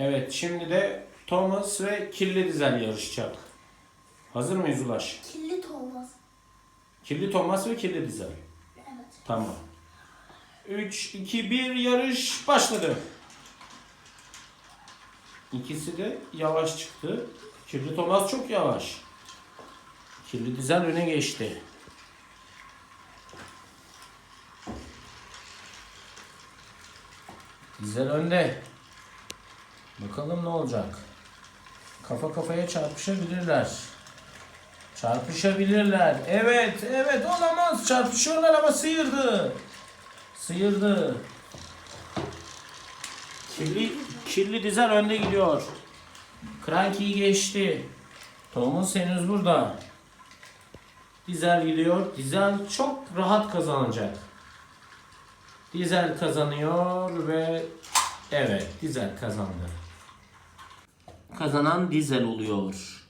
Evet şimdi de Thomas ve Kirli Dizel yarışacak. Hazır mıyız Ulaş? Kirli olmaz. Kirli Thomas ve Kirli Dizel. Evet. Tamam. 3, 2, 1 yarış başladı. İkisi de yavaş çıktı. Kirli Thomas çok yavaş. Kirli Dizel öne geçti. Dizel önde. Bakalım ne olacak. Kafa kafaya çarpışabilirler. Çarpışabilirler. Evet, evet olamaz. Çarpışıyorlar ama sıyırdı. Sıyırdı. Kirli, kirli dizel önde gidiyor. Cranky geçti. Thomas henüz burada. Dizel gidiyor. Dizel çok rahat kazanacak. Dizel kazanıyor ve evet Dizel kazandı. Kazanan Dizel oluyor.